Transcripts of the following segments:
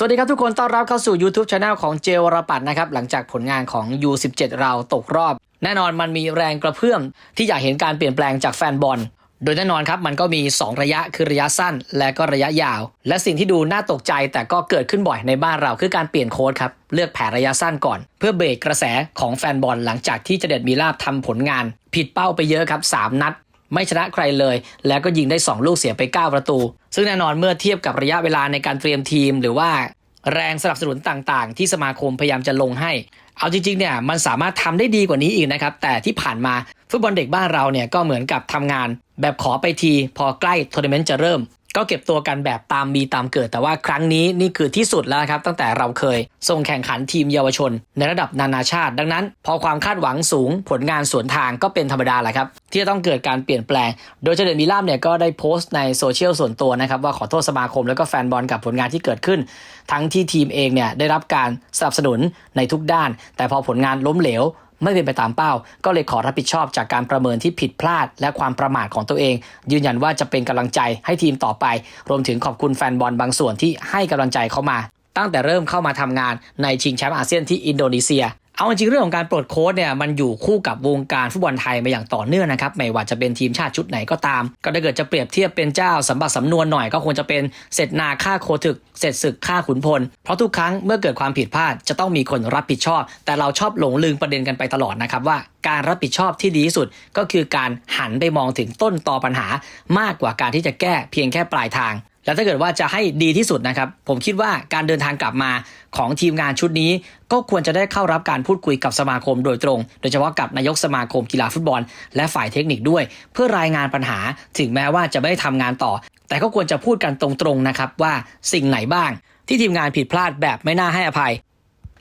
สวัสดีครับทุกคนต้อนรับเข้าสู่ YouTube Channel ของเจวรปัตน์นะครับ หลังจากผลงานของ U17 เราตกรอบ แน่นอนมันมีแรงกระเพื่อม ที่อยากเห็นการเปลี่ยนแปลงจากแฟนบอล โดยแน่นอนครับ มันก็มี 2 ระยะคือระยะสั้น และก็ระยะยาว และสิ่งที่ดูน่าตกใจแต่ก็เกิดขึ้นบ่อยในบ้านเราคือการเปลี่ยนโค้ดครับเลือกแผนระยะสั้นก่อน เพื่อเบรกกระแสของแฟนบอลหลังจากที่เจเด็ดมีลาบทำผลงาน ผิดเป้าไปเยอะครับสามนัด ไม่ชนะใครเลย แล้วก็ยิงได้ 2 ลูกเสียไป 9 ประตู ซึ่งแน่นอนเมื่อเทียบกับระยะเวลาในการเตรียมทีม หรือว่าแรงสนับสนุนต่างๆ ที่สมาคมพยายามจะลงให้ เอาจริงๆเนี่ยมันสามารถทำได้ดีกว่านี้อีกนะครับ แต่ที่ผ่านมาฟุตบอลเด็กบ้านเราเนี่ยก็เหมือนกับทำงาน แบบขอไปที พอใกล้ทัวร์นาเมนต์จะเริ่ม ก็เก็บตัวกันแบบตามมีตามเกิด แต่ว่าครั้งนี้นี่คือที่สุดแล้วครับ ตั้งแต่เราเคยส่งแข่งขันทีมเยาวชน ในระดับนานาชาติ ดังนั้น พอความคาดหวังสูงผลงานสวนทางก็เป็นธรรมดาแหละครับ ที่จะต้องเกิดการเปลี่ยนแปลง โดยเจเดนมิลามเนี่ยก็ได้โพสต์ในโซเชียลส่วนตัวนะครับ ว่าขอโทษสมาคมแล้วก็แฟนบอลกับผลงานที่เกิดขึ้น ทั้งที่ทีมเองเนี่ยได้รับการสนับสนุนในทุกด้าน แต่พอผลงานล้มเหลว ไม่เป็นไปตามเป้า ก็เลยขอรับผิดชอบจากการประเมินที่ผิดพลาด และความประมาทของตัวเอง ยืนยันว่าจะเป็นกำลังใจให้ทีมต่อไป รวมถึงขอบคุณแฟนบอลบางส่วนที่ให้กำลังใจเขามา ตั้งแต่เริ่มเข้ามาทำงานในชิงแชมป์อาเซียนที่อินโดนีเซีย เอาจริงเรื่องของการปลดโค้ชเนี่ยมันอยู่คู่กับวงการฟุตบอลไทยมาอย่างต่อเนื่องนะครับไม่ว่าจะเป็นทีมชาติชุดไหนก็ตาม ก็ถ้าเกิดจะเปรียบเทียบเป็นเจ้าสมบัติสำนวนหน่อยก็คงจะเป็นเสร็จนาฆ่าโคถึกเสร็จศึกฆ่าขุนพล เพราะทุกครั้งเมื่อเกิดความผิดพลาดจะต้องมีคนรับผิดชอบ แต่เราชอบหลงลืมประเด็นกันไปตลอดนะครับว่าการรับผิดชอบที่ดีที่สุดก็คือการหันไปมองถึงต้นตอปัญหามากกว่าการที่จะแก้เพียงแค่ปลายทาง แล้วถ้าเกิดว่าจะให้ดีที่สุดนะครับ ผมคิดว่าการเดินทางกลับมาของทีมงานชุดนี้ ก็ควรจะได้เข้ารับการพูดคุยกับสมาคมโดยตรง โดยเฉพาะกับนายกสมาคมกีฬาฟุตบอล และฝ่ายเทคนิคด้วย เพื่อรายงานปัญหาถึงแม้ว่าจะไม่ได้ทำงานต่อ แต่ก็ควรจะพูดกันตรงๆนะครับว่าสิ่งไหนบ้าง ที่ทีมงานผิดพลาดแบบไม่น่าให้อภัย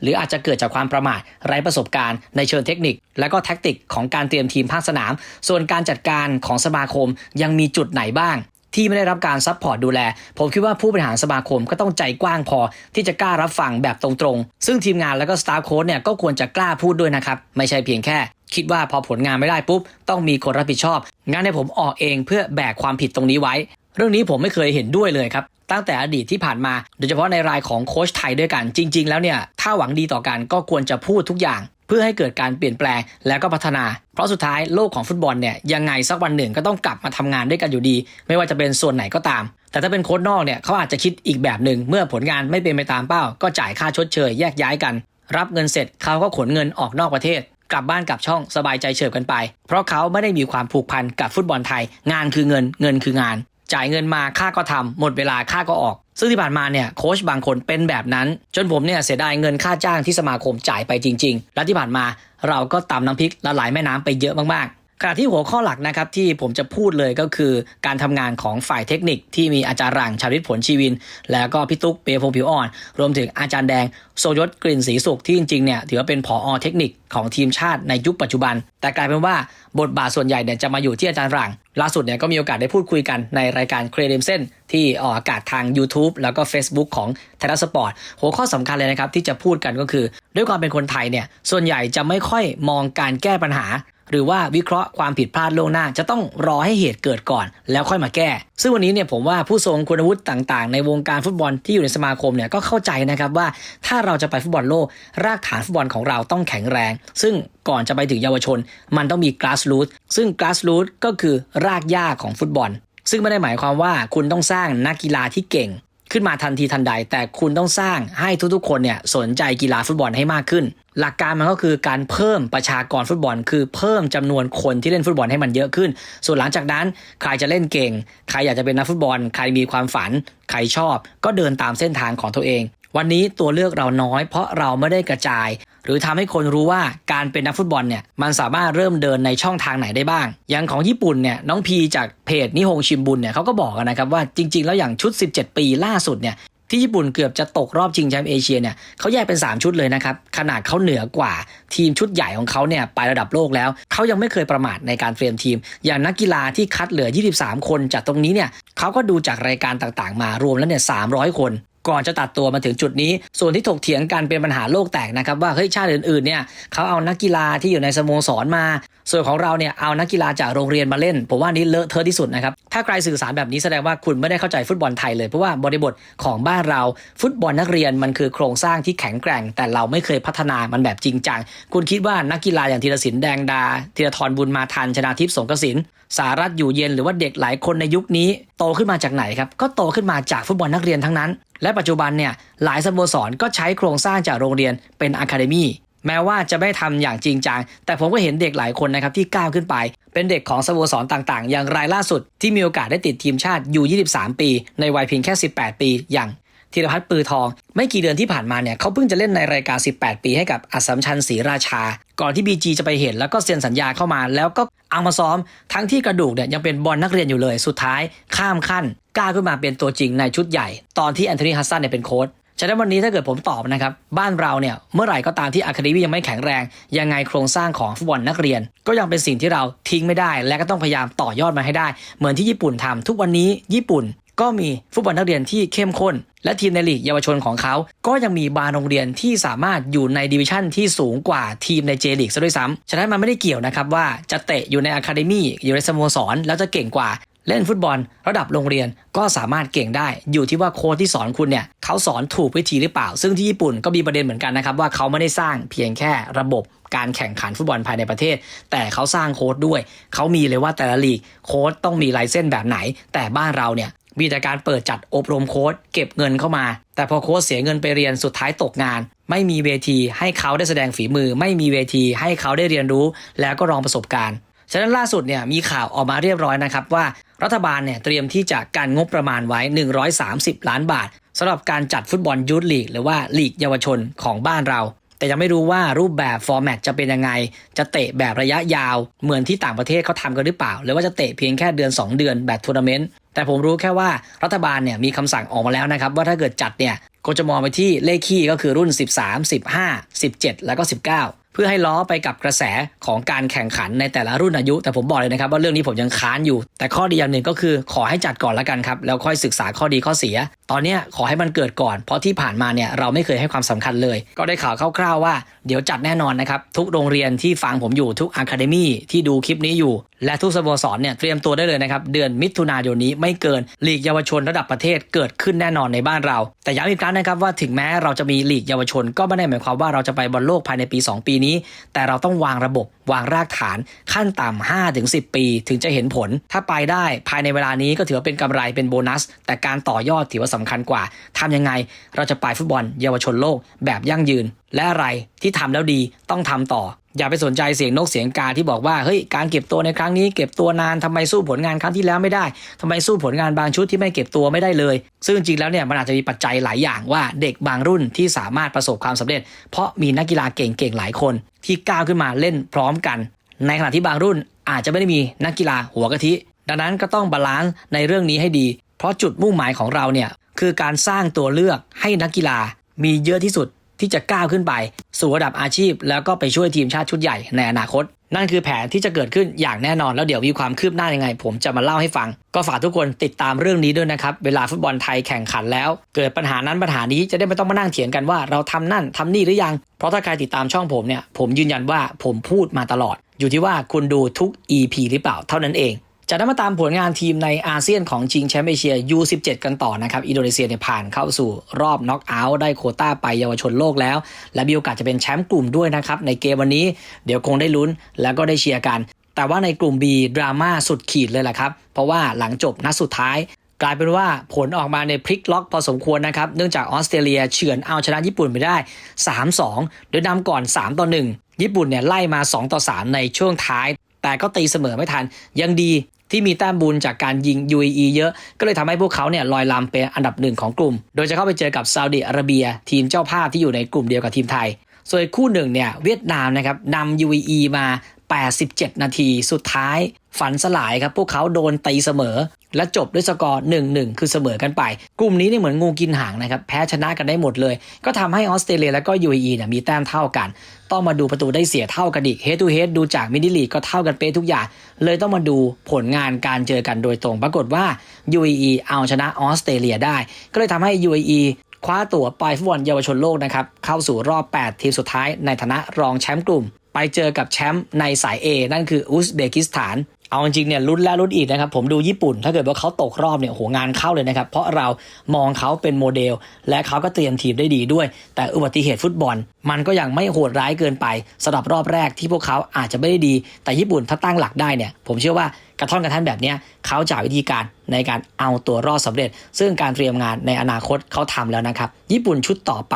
หรืออาจจะเกิดจากความประมาทไร้ประสบการณ์ในเชิงเทคนิค และก็แท็กติกของการเตรียมทีมภาคสนาม ส่วนการจัดการของสมาคมยังมีจุดไหนบ้าง ที่ไม่ได้รับการซัพพอร์ตดูแล ผมคิดว่าผู้บริหารสมาคมก็ต้องใจกว้างพอที่จะกล้ารับฟังแบบตรงๆ ซึ่งทีมงานแล้วก็สตาฟโค้ชเนี่ยก็ควรจะกล้าพูดด้วยนะครับ ไม่ใช่เพียงแค่ คิดว่าพอผลงานไม่ได้ปุ๊บ ต้องมีคนรับผิดชอบงั้นให้ผมออกเองเพื่อแบกความผิดตรงนี้ไว้ เรื่องนี้ผมไม่เคยเห็นด้วยเลยครับตั้งแต่อดีตที่ผ่านมา โดยเฉพาะในรายของโค้ชไทยด้วยกัน จริง ๆ แล้วเนี่ย ถ้าหวังดีต่อกันก็ควรจะพูดทุกอย่าง เพื่อให้เกิดการเปลี่ยนแปลงแล้วก็พัฒนา เพราะสุดท้ายโลกของฟุตบอลเนี่ยยังไงสักวันหนึ่งก็ต้องกลับมาทำงานด้วยกันอยู่ดี ไม่ว่าจะเป็นส่วนไหนก็ตาม แต่ถ้าเป็นโค้ชนอกเนี่ยเขาอาจจะคิดอีกแบบหนึ่งเมื่อผลงานไม่เป็นไปตามเป้า ก็จ่ายค่าชดเชยแยกย้ายกัน รับเงินเสร็จเขาก็ขนเงินออกนอกประเทศ กลับบ้านกลับช่องสบายใจเฉิบกันไป เพราะเขาไม่ได้มีความผูกพันกับฟุตบอลไทย งานคือเงินเงินคืองาน จ่ายเงินมาค่าก็ทำหมดเวลาค่าก็ออก ซึ่งที่ผ่านมาเนี่ยโค้ชบางคนเป็นแบบนั้น จนผมเนี่ยเสียดายเงินค่าจ้างที่สมาคมจ่ายไปจริง ๆ และที่ผ่านมาเราก็ตำน้ำพริกละลายแม่น้ำไปเยอะมาก ขณะที่หัวข้อหลักนะครับที่ผมจะพูดเลยก็คือการทำงานของฝ่ายเทคนิคที่มีอาจารย์หลังชาวิทยผลชีวิน แล้วก็พี่ตุ๊กเปียพงผิวอ่อน รวมถึงอาจารย์แดงโซยศกลิ่นศรีสุขที่จริงๆเนี่ยถือว่าเป็นผอเทคนิคของทีมชาติในยุคปัจจุบัน แต่กลายเป็นว่าบทบาทส่วนใหญ่เนี่ยจะมาอยู่ที่อาจารย์หลังล่าสุดเนี่ยก็มีโอกาสได้พูดคุยกันในรายการเครดิมเซนที่ออกอากาศทาง YouTube แล้วก็ Facebook ของไทยรัฐสปอร์ตหัวข้อสำคัญเลยนะครับที่จะพูดกันก็คือ ด้วยความเป็นคนไทยเนี่ยส่วนใหญ่จะไม่ค่อยมองการแก้ปัญหา หรือว่าวิเคราะห์ความผิดพลาดล่วงหน้า จะต้องรอให้เหตุเกิดก่อน แล้วค่อยมาแก้ ซึ่งวันนี้เนี่ยผมว่าผู้ทรงคุณวุฒิต่างๆ ในวงการฟุตบอลที่อยู่ในสมาคมเนี่ยก็เข้าใจนะครับว่าถ้าเราจะไปฟุตบอลโลก รากฐานฟุตบอลของเราต้องแข็งแรง ซึ่งก่อนจะไปถึงเยาวชน มันต้องมี grassroots ซึ่ง grassroots ก็คือรากหญ้าของฟุตบอล ซึ่งไม่ได้หมายความว่าคุณต้องสร้างนักกีฬาที่เก่ง ขึ้นมาทันทีทันใด แต่คุณต้องสร้างให้ทุกๆ คนเนี่ยสนใจกีฬาฟุตบอลให้มากขึ้น หลักการมันก็คือการเพิ่มประชากรฟุตบอล คือเพิ่มจำนวนคนที่เล่นฟุตบอลให้มันเยอะขึ้น ส่วนหลังจากนั้นใครจะเล่นเก่ง ใครอยากจะเป็นนักฟุตบอล ใครมีความฝัน ใครชอบ ก็เดินตามเส้นทางของตัวเอง วันนี้ตัวเลือกเราน้อย เพราะเราไม่ได้กระจาย หรือทำให้คนรู้ว่าการเป็นนักฟุตบอลเนี่ยมันสามารถเริ่มเดินในช่องทางไหนได้บ้าง อย่างของญี่ปุ่นเนี่ยน้องพีจากเพจนิฮงชิมบุนเนี่ยเขาก็บอกกันนะครับว่าจริง ๆ แล้วอย่างชุด 17 ปีล่าสุดเนี่ยที่ญี่ปุ่นเกือบจะตกรอบชิงแชมป์เอเชียเนี่ยเขาแยกเป็น 3 ชุดเลยนะครับ ขนาดเขาเหนือกว่าทีมชุดใหญ่ของเขาเนี่ยไประดับโลกแล้ว เขายังไม่เคยประมาทในการเตรียมทีม อย่างนักกีฬาที่คัดเหลือ 23 คนจากตรงนี้เนี่ยเขาก็ดูจากรายการต่างๆ มารวมแล้วเนี่ย300 คน ก่อนจะตัดตัวมาถึงจุดนี้ ส่วนที่ถกเถียงกันเป็นปัญหาโลกแตกนะครับว่าเฮ้ยชาติอื่นๆเนี่ยเขาเอานักกีฬาที่อยู่ในสโมสรมา ส่วนของเราเนี่ยเอานักกีฬาจากโรงเรียนมาเล่น ผมว่านี้เลอะเทอะที่สุดนะครับ ถ้าใครสื่อสารแบบนี้แสดงว่าคุณไม่ได้เข้าใจฟุตบอลไทยเลยเพราะว่าบริบทของบ้านเราฟุตบอลนักเรียนมันคือโครงสร้างที่แข็งแกร่ง แต่เราไม่เคยพัฒนามันแบบจริงจังคุณคิดว่านักกีฬาอย่างธีรศิลป์แดงดาธีรทรบุญมาทันชนาทิพย์สงกสินสารัตอยู่เย็นหรือว่าเด็กหลายคนในยุคนี้โตขึ้นมาจากไหนครับก็โตขึ้นมาจากฟุตบอลนักเรียนทั้งนั้น และปัจจุบันเนี่ยหลายสโมสรก็ใช้โครงสร้างจากโรงเรียนเป็นอะคาเดมี่ แม้ว่าจะไม่ทำอย่างจริงจัง แต่ผมก็เห็นเด็กหลายคนนะครับที่ก้าวขึ้นไป เป็นเด็กของสโมสรต่างๆ อย่างรายล่าสุดที่มีโอกาสได้ติดทีมชาติอยู่ 23 ปี ในวัยเพียงแค่ 18 ปีอย่างธีรพัฒน์ปือทอง ไม่กี่เดือนที่ผ่านมาเนี่ยเขาเพิ่งจะเล่นในรายการ 18 ปีให้กับอัสสัมชัญศรีราชา ก่อนที่ BG จะไปเห็นแล้วก็เซ็นสัญญาเข้ามา แล้วก็เอามาซ้อม ทั้งที่กระดูกเนี่ยยังเป็นบอลนักเรียนอยู่เลย สุดท้ายข้ามขั้นกล้าขึ้นมาเป็นตัวจริงในชุดใหญ่ ตอนที่แอนโทนีฮัสซันเนี่ยเป็นโค้ช ฉะนั้นวันนี้ถ้าเกิดผมตอบนะครับ บ้านเราเนี่ยเมื่อไหร่ก็ตามที่อะคาเดมี่ยังไม่แข็งแรง ยังไงโครงสร้างของฟุตบอลนักเรียน ก็ยังเป็นสิ่งที่เราทิ้งไม่ได้ และก็ต้องพยายามต่อยอดมาให้ได้ เหมือนที่ญี่ปุ่นทำทุกวันนี้ญี่ปุ่นก็มีฟุตบอลนักเรียนที่เข้มข้น และทีมในลีกเยาวชนของเขา ก็ยังมีบาร์โรงเรียนที่สามารถอยู่ในดิวิชั่นที่สูงกว่าทีมในเจลีกซะด้วยซ้ำฉะนั้นมันไม่ได้เกี่ยวนะครับว่าจะเตะอยู่ในอะคาเดมี่อยู่ในสโมสรแล้วจะเก่งกว่า เล่นฟุตบอลระดับโรงเรียนก็สามารถเก่งได้ อยู่ที่ว่าโค้ชที่สอนคุณเนี่ยเขาสอนถูกวิธีหรือเปล่า ซึ่งที่ญี่ปุ่นก็มีประเด็นเหมือนกันนะครับว่าเขาไม่ได้สร้างเพียงแค่ระบบการแข่งขันฟุตบอลภายในประเทศ แต่เขาสร้างโค้ดด้วย เขามีเลยว่าแต่ละลีกโค้ดต้องมีลายเส้นแบบไหน แต่บ้านเราเนี่ยมีแต่การเปิดจัดอบรมโค้ดเก็บเงินเข้ามา แต่พอโค้ชเสียเงินไปเรียนสุดท้ายตกงาน ไม่มีเวทีให้เขาได้แสดงฝีมือ ไม่มีเวทีให้เขาได้เรียนรู้ แล้วก็ลองประสบการณ์ฉะนั้นล่าสุดเนี่ยมีข่าวออกมาเรียบร้อยนะครับว่า รัฐบาลเนี่ยเตรียมที่จะการงบประมาณไว้ 130 ล้านบาทสำหรับการจัดฟุตบอลยูทลีกหรือว่าลีกเยาวชนของบ้านเรา แต่ยังไม่รู้ว่ารูปแบบฟอร์แมตจะเป็นยังไง จะเตะแบบระยะยาว เหมือนที่ต่างประเทศเขาทำกันหรือเปล่า หรือว่าจะเตะเพียงแค่เดือน 2 เดือนแบบทัวร์นาเมนต์แต่ผมรู้แค่ว่ารัฐบาลเนี่ยมีคำสั่งออกมาแล้วนะครับ ว่าถ้าเกิดจัดเนี่ยก็จะมองไปที่เลขคี่ก็คือรุ่น 13 15 17 แล้วก็ 19เพื่อให้ล้อไปกับกระแสของการแข่งขันในแต่ละรุ่นอายุ แต่ผมบอกเลยนะครับว่าเรื่องนี้ผมยังค้านอยู่ แต่ข้อดีอย่างหนึ่งก็คือขอให้จัดก่อนละกันครับ แล้วค่อยศึกษาข้อดีข้อเสีย ตอนนี้ขอให้มันเกิดก่อน เพราะที่ผ่านมาเนี่ยเราไม่เคยให้ความสำคัญเลย ก็ได้ข่าวคร่าวๆว่าเดี๋ยวจัดแน่นอนนะครับ ทุกโรงเรียนที่ฟังผมอยู่ทุกอะคาเดมี่ที่ดูคลิปนี้อยู่และทุกสโมสรเนี่ยเตรียมตัวได้เลยนะครับ เดือนมิถุนายนนี้ไม่เกินลีกเยาวชนระดับประเทศเกิดขึ้นแน่นอนในบ้านเรา แต่ย้ำอีกครั้งนะครับว่าถึงแม้เราจะมีลีกเยาวชน ก็ไม่ได้หมายความว่าเราจะไปบอลโลกภายในปี 2 ปีนี้ แต่เราต้องวางระบบวางรากฐานขั้นต่ำ5ถึง10 ปี ถึงจะเห็นผล ถ้าไปได้ภายในเวลานี้ก็ถือว่าเป็นกำไรเป็นโบนัส แต่การต่อยอดถือว่าสำคัญกว่าทำยังไงเราจะไปฟุตบอลเยาวชนโลกแบบยั่งยืน และอะไรที่ทำแล้วดีต้องทำต่อ อย่าไปสนใจเสียงนกเสียงกาที่บอกว่าเฮ้ยการเก็บตัวในครั้งนี้เก็บตัวนานทำไมสู้ผลงานครั้งที่แล้วไม่ได้ทำไมสู้ผลงานบางชุดที่ไม่เก็บตัวไม่ได้เลย ซึ่งจริงแล้วเนี่ยมันอาจจะมีปัจจัยหลายอย่างว่าเด็กบางรุ่นที่สามารถประสบความสำเร็จ เพราะมีนักกีฬาเก่งๆหลายคน ที่ก้าวขึ้นมาเล่นพร้อมกัน ในขณะที่บางรุ่นอาจจะไม่ได้มีนักกีฬาหัวกะทิ ดังนั้นก็ต้องบาลานซ์ในเรื่องนี้ให้ดี เพราะจุดมุ่งหมายของเราเนี่ยคือการสร้างตัวเลือกให้นักกีฬามีเยอะที่สุด ที่จะก้าวขึ้นไป สู่ระดับอาชีพ แล้วก็ไปช่วยทีมชาติชุดใหญ่ในอนาคต นั่นคือแผนที่จะเกิดขึ้นอย่างแน่นอน แล้วเดี๋ยวมีความคืบหน้ายังไง ผมจะมาเล่าให้ฟัง ก็ฝากทุกคนติดตามเรื่องนี้ด้วยนะครับ เวลาฟุตบอลไทยแข่งขันแล้ว เกิดปัญหานั้นปัญหานี้จะได้ไม่ต้องมานั่งเถียงกันว่าเราทำนั่นทำนี่หรือยัง เพราะถ้าใครติดตามช่องผมเนี่ยผมยืนยันว่าผมพูดมาตลอด อยู่ที่ว่าคุณดูทุก EP หรือเปล่าเท่านั้นเอง จะได้มาตามผลงานทีมในอาเซียนของชิงแชมป์เอเชีย U17 กันต่อนะครับ อินโดนีเซียเนี่ยผ่านเข้าสู่รอบน็อกเอาท์ได้โคต้าไปเยาวชนโลกแล้ว และมีโอกาสจะเป็นแชมป์กลุ่มด้วยนะครับ ในเกมวันนี้เดี๋ยวคงได้ลุ้นแล้วก็ได้เชียร์กัน แต่ว่าในกลุ่ม B ดราม่าสุดขีดเลยแหละครับ เพราะว่าหลังจบนัดสุดท้าย กลายเป็นว่าผลออกมาในพลิกล็อกพอสมควรนะครับ เนื่องจากออสเตรเลียเฉือนเอาชนะญี่ปุ่นไปได้ 3-2 โดยนำก่อน 3 ต่อ 1 ญี่ปุ่นเนี่ยไล่มา 2 ต่อ 3 ในช่วงท้าย แต่ก็ตีเสมอไม่ทัน ยังดี ที่มีแต้มบุญจากการยิง UAE เยอะ ก็เลยทำให้พวกเขาเนี่ยลอยลำเป็นอันดับหนึ่งของกลุ่ม โดยจะเข้าไปเจอกับซาอุดิอาระเบีย ทีมเจ้าภาพที่อยู่ในกลุ่มเดียวกับทีมไทย ส่วนคู่หนึ่งเนี่ยเวียดนามนะครับนำ UAE มา 87 นาที สุดท้ายฝันสลายครับ พวกเขาโดนตีเสมอ และจบด้วยสกอร์ 1-1 คือเสมอกันไป กลุ่มนี้เนี่ยเหมือนงูกินหางนะครับ แพ้ชนะกันได้หมดเลย ก็ทำให้ออสเตรเลียและก็ UAE เนี่ยมีแต้มเท่ากัน ต้องมาดูประตูได้เสียเท่ากันอีก Head to Head ดูจากมินิลีกก็เท่ากันเป๊ะทุกอย่าง เลยต้องมาดูผลงานการเจอกันโดยตรง ปรากฏว่า UAE เอาชนะออสเตรเลียได้ ก็เลยทำให้ UAE คว้าตั๋วไปฟุตบอลเยาวชนโลกนะครับเข้าสู่รอบ 8 ทีมสุดท้ายในฐานะรองแชมป์กลุ่ม ไปเจอกับแชมป์ในสาย A นั่นคืออุซเบกิสถาน เอาจริงเนี่ยลุ้นแล้วลุ้นอีกนะครับผมดูญี่ปุ่น ถ้าเกิดว่าเขาตกรอบเนี่ยโหงานเข้าเลยนะครับเพราะเรามองเขาเป็นโมเดล และเขาก็เตรียมทีมได้ดีด้วย แต่อุบัติเหตุฟุตบอล มันก็ยังไม่โหดร้ายเกินไปสำหรับรอบแรกที่พวกเขาอาจจะไม่ได้ดี แต่ญี่ปุ่นถ้าตั้งหลักได้เนี่ยผมเชื่อว่ากระท่อนกระทันแบบนี้เขาจะวิธีการในการเอาตัวรอดสำเร็จ ซึ่งการเตรียมงานในอนาคตเขาทำแล้วนะครับ ญี่ปุ่นชุดต่อไป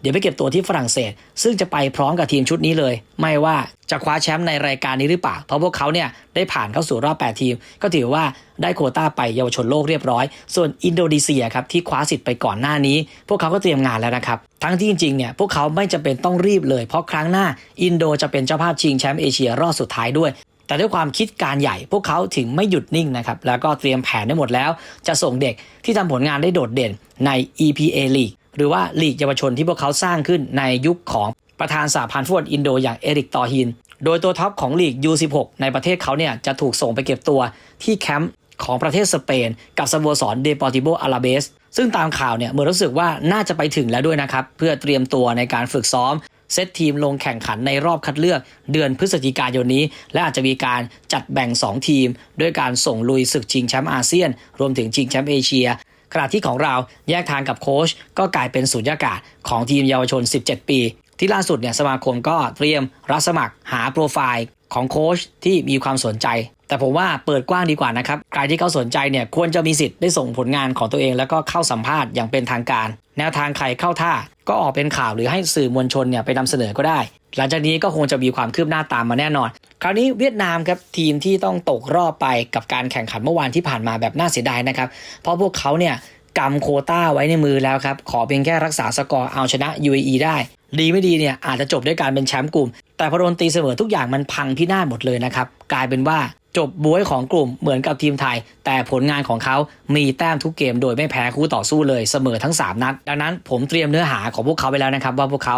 เดี๋ยวไปเก็บตัวที่ฝรั่งเศส ซึ่งจะไปพร้อมกับทีมชุดนี้เลย ไม่ว่าจะคว้าแชมป์ในรายการนี้หรือเปล่า เพราะพวกเขาเนี่ยได้ผ่านเข้าสู่รอบ 8 ทีม ก็ถือว่าได้โควต้าไปเยาวชนโลกเรียบร้อย ส่วนอินโดนีเซียครับที่คว้าสิทธิ์ไปก่อนหน้านี้ พวกเขาก็เตรียมงานแล้วนะครับ ทั้งที่จริงๆเนี่ยพวกเขาไม่จำเป็นต้องรีบเลย เพราะครั้งหน้าอินโดจะเป็นเจ้าภาพชิงแชมป์เอเชียรอบสุดท้ายด้วยแต่ด้วยความคิดการใหญ่พวกเขาถึงไม่หยุดนิ่งนะครับ แล้วก็เตรียมแผนได้หมดแล้ว จะส่งเด็กที่ทำผลงานได้โดดเด่นใน EPA League หรือว่าลีกเยาวชนที่พวกเขาสร้างขึ้นในยุคของ ประธานสหพันธ์ฟุตบอลอินโดอย่างเอริกตอฮิน โดยตัวท็อปของลีก U16 ในประเทศเขาเนี่ยจะถูกส่งไปเก็บตัวที่แคมป์ของประเทศสเปน กับสโมสรเดปอร์ติโบอาราเบสซึ่งตามข่าวเนี่ยเหมือนรู้สึกว่าน่าจะไปถึงแล้วด้วยนะครับเพื่อเตรียมตัวในการฝึกซ้อมเซตทีมลงแข่งขันในรอบคัดเลือกเดือนพฤศจิกายนนี้ และอาจจะมีการจัดแบ่ง 2 ทีม ด้วยการส่งลุยศึกชิงแชมป์อาเซียน รวมถึงชิงแชมป์เอเชียขณะที่ของเราแยกทางกับโค้ชก็กลายเป็นสุญญากาศของทีมเยาวชน 17 ปี ที่ล่าสุดเนี่ยสมาคมก็เตรียมรับสมัครหาโปรไฟล์ของโค้ชที่มีความสนใจ แต่ผมว่าเปิดกว้างดีกว่านะครับ ใครที่เขาสนใจเนี่ยควรจะมีสิทธิ์ได้ส่งผลงานของตัวเอง แล้วก็เข้าสัมภาษณ์อย่างเป็นทางการ แนวทางใครเข้าท่า ก็ออกเป็นข่าวหรือให้สื่อมวลชนเนี่ยไปนำเสนอก็ได้ หลังจากนี้ก็คงจะมีความคืบหน้าตามมาแน่นอน คราวนี้เวียดนามครับทีมที่ต้องตกรอบไปกับการแข่งขันเมื่อวานที่ผ่านมาแบบน่าเสียดายนะครับ เพราะพวกเขาเนี่ย กำโคต้าไว้ในมือแล้วครับ ขอเพียงแค่รักษาสกอร์เอาชนะ UAE ได้ ดีไม่ดีเนี่ยอาจจะจบด้วยการเป็นแชมป์กลุ่ม แต่พอโดนตีเสมอทุกอย่างมันพังพินาศหมดเลยนะครับ กลายเป็นว่าจบบวยของกลุ่มเหมือนกับทีมไทย แต่ผลงานของเขามีแต้มทุกเกมโดยไม่แพ้คู่ต่อสู้เลยเสมอทั้ง 3 นัด ดังนั้นผมเตรียมเนื้อหาของพวกเขาไปแล้วนะครับว่าพวกเขา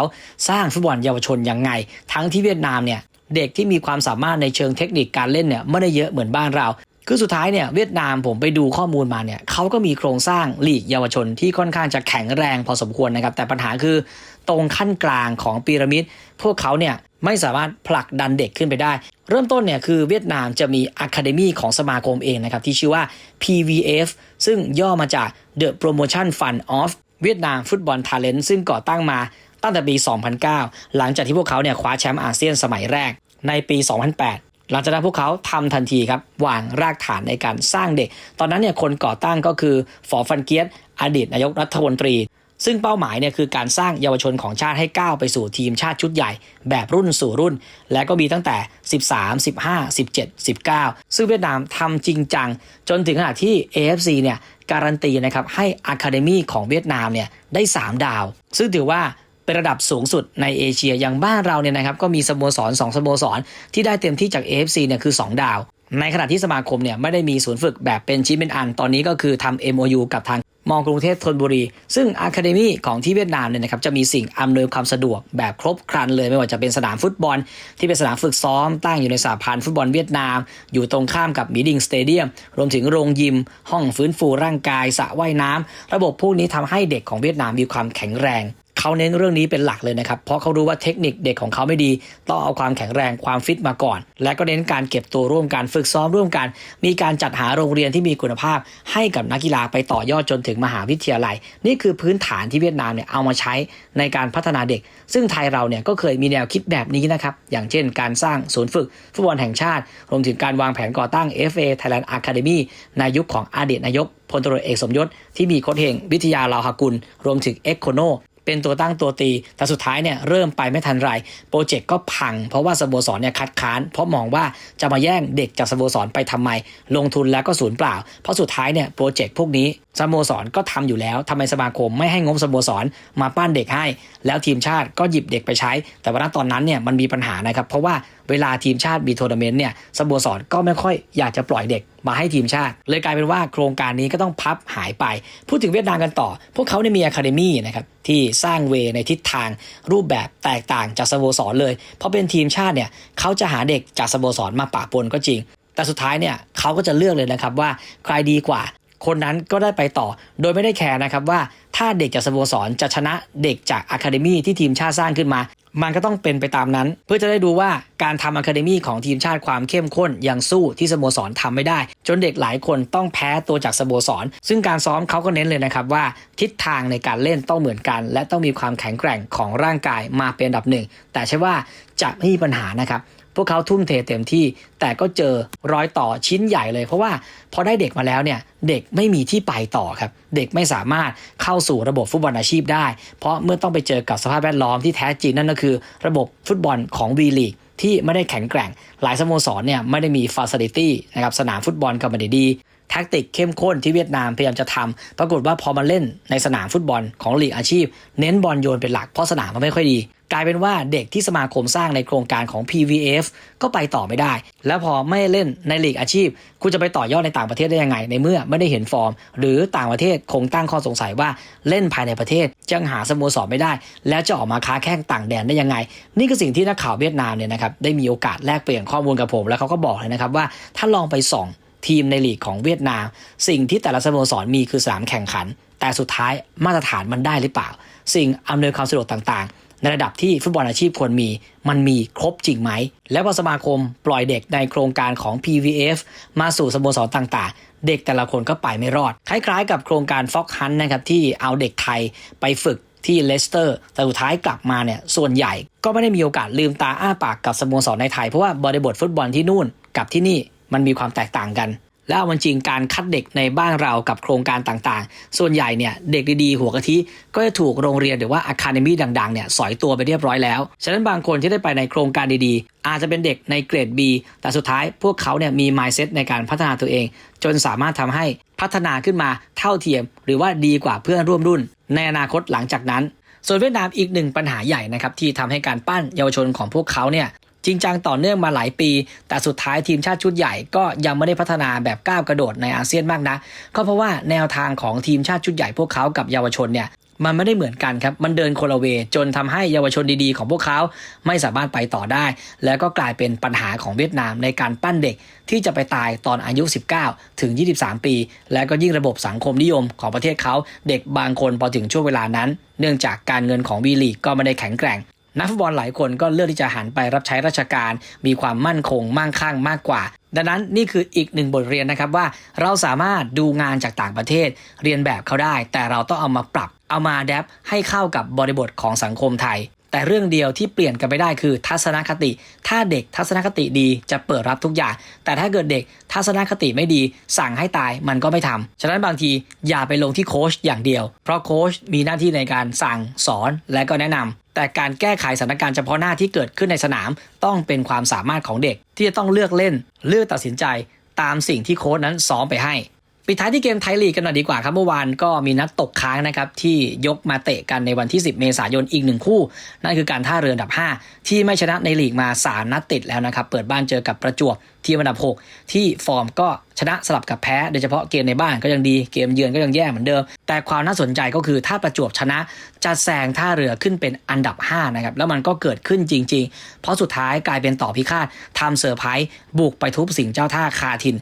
สร้างฟุตบอลเยาวชนยังไง ทั้งที่เวียดนามเนี่ยเด็กที่มีความสามารถในเชิงเทคนิคการเล่นเนี่ยไม่ได้เยอะเหมือนบ้านเรา คือสุดท้ายเนี่ยเวียดนามผมไปดูข้อมูลมาเนี่ยเขาก็มีโครงสร้างลีกเยาวชนที่ค่อนข้างจะแข็งแรงพอสมควรนะครับ แต่ปัญหาคือตรงขั้นกลางของพีระมิด พวกเขาเนี่ยไม่สามารถผลักดันเด็กขึ้นไปได้ เริ่มต้นเนี่ยคือเวียดนามจะมีอะคาเดมีของสมาคมเองนะครับ ที่ชื่อว่า PVF ซึ่งย่อมาจาก The Promotion Fund of เวียดนาม Football Talent ซึ่งก่อตั้งมาตั้งแต่ปี 2009 หลังจากที่พวกเขาเนี่ยคว้าแชมป์อาเซียนสมัยแรกในปี 2008 หลังจากนั้นพวกเขาทำทันทีครับวางรากฐานในการสร้างเด็ก ตอนนั้นเนี่ยคนก่อตั้งก็คือฝอฟันเกียตอดีตนายกรัฐมนตรี ซึ่งเป้าหมายเนี่ยคือการสร้างเยาวชนของชาติให้ก้าวไปสู่ทีมชาติชุดใหญ่ แบบรุ่นสู่รุ่น และก็มีตั้งแต่ 13 15 17 19 ซึ่งเวียดนามทำจริงจัง จนถึงขนาดที่ AFC เนี่ยการันตีนะครับให้อะคาเดมีของเวียดนามเนี่ยได้ 3 ดาว ซึ่งถือว่า เป็นระดับสูงสุดในเอเชียอย่างบ้านเราเนี่ยนะครับก็มีสโมสร2สโมสร ที่ได้เต็มที่จาก AFC เนี่ยคือ 2 ดาว ในขณะที่สมาคมเนี่ยไม่ได้มีศูนย์ฝึกแบบเป็นชิ้นเป็นอัน ตอนนี้ก็คือทำ MOU กับทางมองกรุงเทพธนบุรี ซึ่งอะคาเดมีของที่เวียดนามเนี่ยนะครับจะมีสิ่งอำนวยความสะดวกแบบครบครันเลยไม่ว่าจะเป็นสนามฟุตบอล ที่เป็นสนามฝึกซ้อม ตั้งอยู่ในสหพันธ์ฟุตบอลเวียดนาม อยู่ตรงข้ามกับมีดิงสเตเดียม รวมถึงโรงยิม ห้องฟื้นฟูร่างกายสระว่ายน้ำระบบพวกนี้ทำให้เด็กของเวียดนามมีความแข็งแรง เขาเน้นเรื่องนี้เป็นหลักเลยนะครับ เพราะเขารู้ว่าเทคนิคเด็กของเขาไม่ดี ต้องเอาความแข็งแรงความฟิตมาก่อน และก็เน้นการเก็บตัวร่วมกันฝึกซ้อมร่วมกัน มีการจัดหาโรงเรียนที่มีคุณภาพ ให้กับนักกีฬาไปต่อยอดจนถึงมหาวิทยาลัย นี่คือพื้นฐานที่เวียดนามเนี่ยเอามาใช้ในการพัฒนาเด็ก ซึ่งไทยเราเนี่ยก็เคยมีแนวคิดแบบนี้นะครับอย่างเช่น การสร้างศูนย์ฝึกฟุตบอลแห่งชาติรวมถึงการวางแผนก่อตั้ง FA Thailand Academy ในยุคของอดีตนายกพลตรเอกสมยศที่มีโค้ชเฮงวิทยาลาวหกุล รวมถึงเอ็กโคโน เป็นตัวตั้งตัวตี แต่สุดท้ายเนี่ยเริ่มไปไม่ทันไร โปรเจกต์ก็พัง เพราะว่าสโมสรเนี่ยคัดค้าน เพราะมองว่าจะมาแย่งเด็กจากสโมสรไปทำไม ลงทุนแล้วก็สูญเปล่า เพราะสุดท้ายเนี่ยโปรเจกต์พวกนี้ สโมสรก็ทำอยู่แล้วทำไมสมาคมไม่ให้งบสโมสรมาปั้นเด็กให้ แล้วทีมชาติก็หยิบเด็กไปใช้ แต่ว่าตอนนั้นเนี่ยมันมีปัญหานะครับ เพราะว่าเวลาทีมชาติมีทัวร์นาเมนต์เนี่ยสโมสรก็ไม่ค่อยอยากจะปล่อยเด็กมาให้ทีมชาติ เลยกลายเป็นว่าโครงการนี้ก็ต้องพับหายไป พูดถึงเวียดนามกันต่อ พวกเขาเนี่ยมีอะคาเดมี่นะครับที่สร้างเวในทิศทางรูปแบบแตกต่างจากสโมสรเลย เพราะเป็นทีมชาติเนี่ยเขาจะหาเด็กจากสโมสรมาปะปนก็จริงแต่สุดท้ายเนี่ยเขาก็จะเลือกเลยนะครับว่าใครดีกว่า คนนั้นก็ได้ไปต่อ โดยไม่ได้แคร์นะครับว่าถ้าเด็กจากสโมสรจะชนะเด็กจากอะคาเดมี่ที่ทีมชาติสร้างขึ้นมา มันก็ต้องเป็นไปตามนั้น เพื่อจะได้ดูว่าการทำอะคาเดมี่ของทีมชาติความเข้มข้นยังสู้ที่สโมสรทำไม่ได้ จนเด็กหลายคนต้องแพ้ตัวจากสโมสร ซึ่งการซ้อมเขาก็เน้นเลยนะครับว่า ทิศทางในการเล่นต้องเหมือนกัน และต้องมีความแข็งแกร่งของร่างกายมาเป็นอันดับหนึ่งแต่ใช่ว่าจะไม่มีปัญหานะครับ พวกเขาทุ่มเทเต็มที่ แต่ก็เจอรอยต่อชิ้นใหญ่เลย เพราะว่าพอได้เด็กมาแล้วเนี่ยเด็กไม่มีที่ไปต่อครับ เด็กไม่สามารถเข้าสู่ระบบฟุตบอลอาชีพได้ เพราะเมื่อต้องไปเจอกับสภาพแวดล้อมที่แท้จริงนั่นก็คือ ระบบฟุตบอลของวีลีกที่ไม่ได้แข็งแกร่ง หลายสโมสรเนี่ยไม่ได้มีฟาซิลิตี้นะครับสนามฟุตบอลก็ไม่ได้ดี แท็กติกเข้มข้นที่เวียดนามพยายามจะทำปรากฏว่าพอมาเล่นในสนามฟุตบอลของลีกอาชีพ เน้นบอลโยนเป็นหลักเพราะสนามมันไม่ค่อยดี กลายเป็นว่าเด็กที่สมาคมสร้างในโครงการของ PVF ก็ไปต่อไม่ได้ แล้วพอไม่เล่นในลีกอาชีพ คุณจะไปต่อยอดในต่างประเทศได้ยังไง ในเมื่อไม่ได้เห็นฟอร์ม หรือต่างประเทศคงตั้งข้อสงสัยว่าเล่นภายในประเทศยังหาสโมสรไม่ได้ แล้วจะออกมาค้าแข่งต่างแดนได้ยังไง นี่คือสิ่งที่นักข่าวเวียดนามเนี่ยนะครับได้มีโอกาสแลกเปลี่ยนข้อมูลกับผม แล้วเขาก็บอกเลยนะครับว่าถ้าลองไปส่อง ทีมในลีกของเวียดนาม สิ่งที่แต่ละสโมสรมีคือสนามแข่งขัน แต่สุดท้ายมาตรฐานมันได้หรือเปล่า สิ่งอำนวยความสะดวกต่างๆ ในระดับที่ฟุตบอลอาชีพควรมี มันมีครบจริงไหม แล้วพอสมาคมปล่อยเด็กในโครงการของ PVF มาสู่สโมสรต่างๆ เด็กแต่ละคนก็ไปไม่รอด คล้ายๆ กับโครงการฟ็อกฮันนะครับที่เอาเด็กไทยไปฝึกที่เลสเตอร์ แต่สุดท้ายกลับมาเนี่ย ส่วนใหญ่ก็ไม่ได้มีโอกาสลืมตาอ้าปากกับสโมสรในไทย เพราะว่าบริบทฟุตบอลที่นู่นกับที่นี่ มันมีความแตกต่างกัน แล้วเอามันจริงการคัดเด็กในบ้านเรากับโครงการต่างๆ ส่วนใหญ่เนี่ยเด็กดีๆ หัวกะทิก็จะถูกโรงเรียนหรือว่าอะคาเดมี่ดังๆเนี่ยสอยตัวไปเรียบร้อยแล้ว ฉะนั้นบางคนที่ได้ไปในโครงการดีๆ อาจจะเป็นเด็กในเกรด B แต่สุดท้ายพวกเขาเนี่ยมี mindset ในการพัฒนาตัวเอง จนสามารถทำให้พัฒนาขึ้นมาเท่าเทียม หรือว่าดีกว่าเพื่อนร่วมรุ่น ในอนาคตหลังจากนั้นส่วนเวียดนามอีกหนึ่งปัญหาใหญ่นะครับที่ทำให้การปั้นเยาวชนของพวกเขาเนี่ย จริงจังต่อเนื่องมาหลายปี แต่สุดท้ายทีมชาติชุดใหญ่ก็ยังไม่ได้พัฒนาแบบก้าวกระโดดในอาเซียนมากนะก็เพราะว่าแนวทางของทีมชาติชุดใหญ่พวกเขากับเยาวชนเนี่ยมันไม่ได้เหมือนกันครับ มันเดินคนละเว จนทำให้เยาวชนดีๆ ของพวกเขาไม่สามารถไปต่อได้ แล้วก็กลายเป็นปัญหาของเวียดนามในการปั้นเด็กที่จะไปตายตอนอายุ 19 ถึง 23 ปี แล้วก็ยิ่งระบบสังคมนิยมของประเทศเขา เด็กบางคนพอถึงช่วงเวลานั้น เนื่องจากการเงินของวีลีกก็ไม่ได้แข็งแกร่ง นักฟุตบอลหลายคนก็เลือกที่จะหันไปรับใช้ราชการ มีความมั่นคงมั่งคั่งมากกว่า ดังนั้นนี่คืออีกหนึ่งบทเรียนนะครับว่าเราสามารถดูงานจากต่างประเทศ เรียนแบบเขาได้ แต่เราต้องเอามาปรับเอามาแดปให้เข้ากับบริบทของสังคมไทย แต่เรื่องเดียวที่เปลี่ยนกันไปได้คือ ทัศนคติ ถ้าเด็กทัศนคติดีจะเปิดรับทุกอย่าง แต่ถ้าเกิดเด็กทัศนคติไม่ดี สั่งให้ตายมันก็ไม่ทำฉะนั้นบางทีอย่าไปลงที่โค้ชอย่างเดียว เพราะโค้ชมีหน้าที่ในการสั่งสอนและก็แนะนำแต่การแก้ไขสถานการณ์เฉพาะหน้าที่เกิดขึ้นในสนาม ต้องเป็นความสามารถของเด็กที่จะต้องเลือกเล่น เลือกตัดสินใจ ตามสิ่งที่โค้ชนั้นซ้อมไปให้ ปิดท้ายที่เกมไทยลีกกันหน่อยดีกว่าครับเมื่อวานก็มีนัดตกค้างนะครับที่ยกมาเตะกันในวันที่ 10 เมษายนอีกหนึ่งคู่ นั่นคือการท่าเรืออันดับ 5 ที่ไม่ชนะในลีกมา 3 นัดติดแล้วนะครับ เปิดบ้านเจอกับประจวบ ทีมอันดับ 6 ที่ฟอร์มก็ชนะสลับกับแพ้ โดยเฉพาะเกมในบ้านก็ยังดีเกมเยือนก็ยังแย่เหมือนเดิม แต่ความน่าสนใจก็คือถ้าประจวบชนะจะแซงท่าเรือขึ้นเป็นอันดับ 5 นะครับ แล้วมันก็เกิดขึ้นจริง ๆ เพราะสุดท้ายกลายเป็นต่อพิฆาตทำเซอร์ไพรส์บุกไปทุบสิงเจ้าท่าคาทิน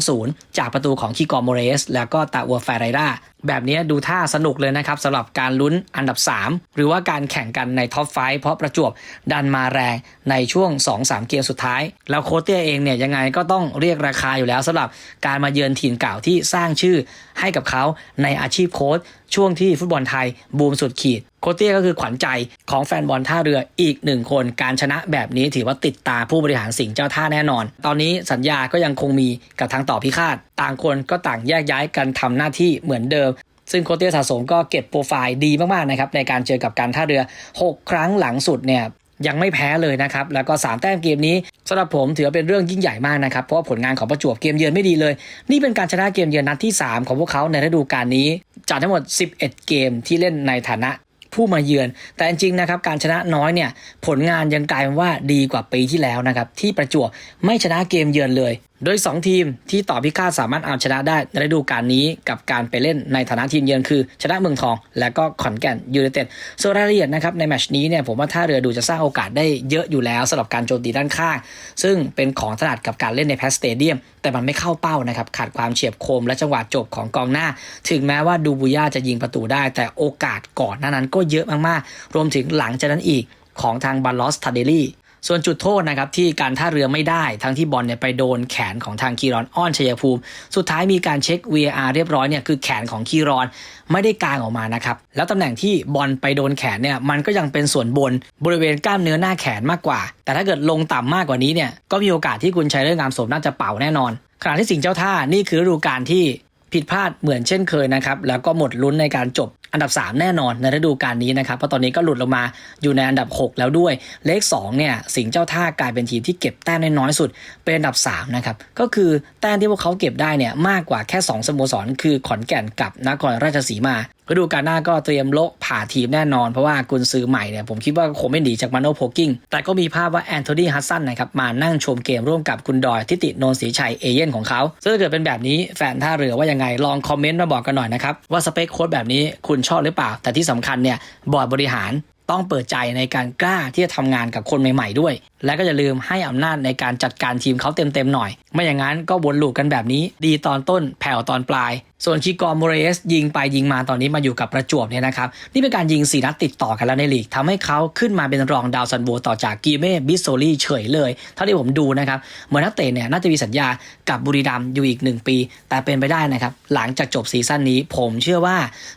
2-0 จากประตูของคิกอร์โมเรส แล้วก็ตาอัวแฟเรรา แบบนี้ดูท่าสนุกเลยนะครับสำหรับการลุ้นอันดับ 3 หรือว่าการแข่งกันในท็อปไฟเพราะประจวบดันมาแรงในช่วง 2-3 เกมสุดท้าย แล้วโคเตี้ยเองเนี่ยยังไงก็ต้องเรียกราคาอยู่แล้วสำหรับการมาเยือนถิ่นเก่าที่สร้างชื่อให้กับเขาในอาชีพโค้ชช่วงที่ฟุตบอลไทยบูมสุดขีด โคเตี้ยก็คือขวัญใจของแฟนบอลท่าเรืออีกหนึ่งคนการชนะแบบนี้ถือว่าติดตาผู้บริหารสิงห์เจ้าท่าแน่นอน ตอนนี้สัญญาก็ยังคงมีกับทางต่อพิฆาต ต่างคนก็ต่างแยกย้ายกันทำหน้าที่เหมือนเดิมซึ่งโคเตียสะสมก็เก็บโปรไฟล์ดีมากๆนะครับในการเจอกับการท่าเรือ 6 ครั้งหลังสุดเนี่ยยังไม่แพ้เลยนะครับ แล้วก็ 3 แต้มเกมนี้สำหรับผมถือว่าเป็นเรื่องยิ่งใหญ่มากนะครับ เพราะว่าผลงานของประจวบเกมเยือนไม่ดีเลย นี่เป็นการชนะเกมเยือนนัดที่ 3 ของพวกเขาในฤดูกาลนี้จากทั้งหมด 11 เกมที่เล่นในฐานะ ผู้มาเยือน แต่จริงๆนะครับการชนะน้อยเนี่ยผลงานยังกลายเป็นว่าดีกว่าปีที่แล้วนะครับที่ประจวบไม่ชนะเกมเยือนเลย โดย 2 ทีมที่ต่อพิฆาตสามารถเอาชนะได้ในฤดูกาลนี้กับการไปเล่นในฐานะทีมเยือนคือ ชนะเมืองทอง และก็ขอนแก่นยูไนเต็ดส่วนรายละเอียดนะครับในแมชนี้เนี่ยผมว่าท่าเรือดูจะสร้างโอกาสได้เยอะอยู่แล้วสำหรับการโจมตีด้านข้าง ซึ่งเป็นของถนัดกับการเล่นในแพสสเตเดียมแต่มันไม่เข้าเป้านะครับขาดความเฉียบคมและจังหวะจบของกองหน้า ถึงแม้ว่าดูบุย่าจะยิงประตูได้ แต่โอกาสก่อนหน้านั้นก็เยอะมากๆ รวมถึงหลังจากนั้นอีกของทางบัลลอสทาเดลี่ ส่วนจุดโทษนะครับที่การท่าเรือไม่ได้ ทั้งที่บอลเนี่ยไปโดนแขนของทางคีรอนอ้อนชัยภูมิ สุดท้ายมีการเช็ค VAR เรียบร้อยเนี่ยคือแขนของคีรอนไม่ได้กางออกมานะครับ แล้วตำแหน่งที่บอลไปโดนแขนเนี่ยมันก็ยังเป็นส่วนบนบริเวณกล้ามเนื้อหน้าแขนมากกว่า แต่ถ้าเกิดลงต่ำมากกว่านี้เนี่ยก็มีโอกาสที่คุณชัยเรื่องงามสมน่าจะเป่าแน่นอนขณะที่สิงเจ้าท่านี่คือฤดูกาลที่ผิดพลาดเหมือนเช่นเคยนะครับ แล้วก็หมดลุ้นในการจบ อันดับ 3 แน่นอนในฤดูกาลนี้นะครับเพราะตอนนี้ก็หลุดลงมาอยู่ในอันดับ 6 แล้วด้วยเลข2เนี่ยสิงห์เจ้าท่ากลายเป็นทีมที่เก็บแต้มได้น้อยสุด เป็นอันดับ3นะครับก็คือแต้มที่พวกเขาเก็บได้เนี่ยมากกว่าแค่ 2สโมสรคือขอนแก่นกับนครราชสีมาฤดูกาลหน้าก็เตรียมโละผ่าทีมแน่นอน เพราะว่ากุนซือใหม่เนี่ยผมคิดว่าคงไม่หนีจากมาโนโพกิ้งแต่ก็มีภาพว่าแอนโทนีฮัสซันนะครับมานั่งชมเกมร่วมกับคุณดอยทิติโนนศรีชัยเอเย่นของเขาซึ่งถ้าเกิดเป็นแบบนี้แฟนท่าเรือว่ายังไงลองคอมเมนต์มาบอกกันหน่อยนะครับว่าสเปคโค้ดแบบนี้คุณชอบหรือเปล่า แต่ที่สำคัญเนี่ยบอร์ดบริหารต้องเปิดใจในการกล้าที่จะทำงานกับคนใหม่ ๆ ด้วย และก็อย่าลืมให้อำนาจในการจัดการทีมเขาเต็มๆหน่อย ไม่อย่างนั้นก็วนลูปกันแบบนี้ ดีตอนต้นแผ่วตอนปลาย ส่วนคิกอร์โมเรสยิงไปยิงมาตอนนี้มาอยู่กับประจวบเนี่ยนะครับ นี่เป็นการยิงสี่นัดติดต่อกันแล้วในลีกทำให้เขาขึ้นมาเป็นรองดาวซันโวต่อจากกีเม่บิสโซลี่เฉยเลย เท่าที่ผมดูนะครับเหมือนนักเตะเนี่ยน่าจะมีสัญญากับบุรีรัมย์อยู่อีกหนึ่งปี แต่เป็นไปได้นะครับหลังจากจบซีซั่นนี้ ผมเชื่อว่า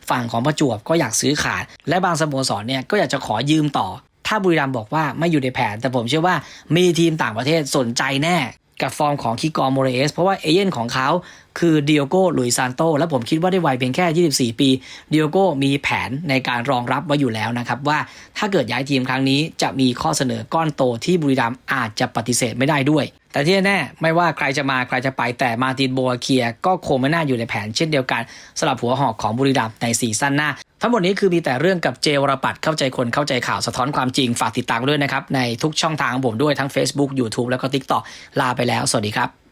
ฝั่งของประจวบก็อยากซื้อขาด และบางสโมสรเนี่ยก็อยากจะขอยืมต่อถ้าบุรีรัมบอกว่าไม่อยู่ในแผน แต่ผมเชื่อว่ามีทีมต่างประเทศสนใจแน่ กับฟอร์มของคิกอร์โมเรสเพราะว่าเอเย่นของเขาคือเดียโก้ลุยซานโต และผมคิดว่าได้วัยเพียงแค่ 24 ปีเดียโก้มีแผนในการรองรับไว้อยู่แล้วนะครับ ว่าถ้าเกิดย้ายทีมครั้งนี้จะมีข้อเสนอก้อนโตที่บุรีรัมย์อาจจะปฏิเสธไม่ได้ด้วย แต่ที่แน่ไม่ว่าใครจะมาใครจะไปแต่มาตินโบอาเคียก็คงไม่น่าอยู่ในแผนเช่นเดียวกันสำหรับหัวหอกของบุรีรัมย์ในซีซั่นหน้า ทั้งหมดนี้คือมีแต่เรื่องกับเจวรปัตเข้าใจคนเข้าใจข่าวสะท้อนความจริงฝากติดตามด้วยนะครับ ในทุกช่องทางของผมด้วยทั้ง Facebook YouTube แล้วก็ TikTok ลาไปแล้ว สวัสดีครับ